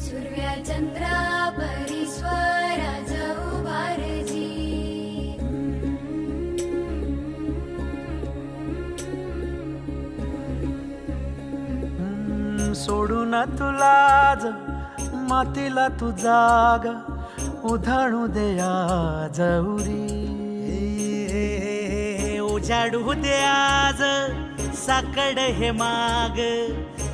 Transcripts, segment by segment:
सूर्या चंद्रा परीश्वरा जाऊ बारजी हम्म, सोडून तुला ज मातीला तू जाग उधाणू दे आज उरी. उजाडू दे आज साकड हे माग.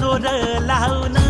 जोर लावून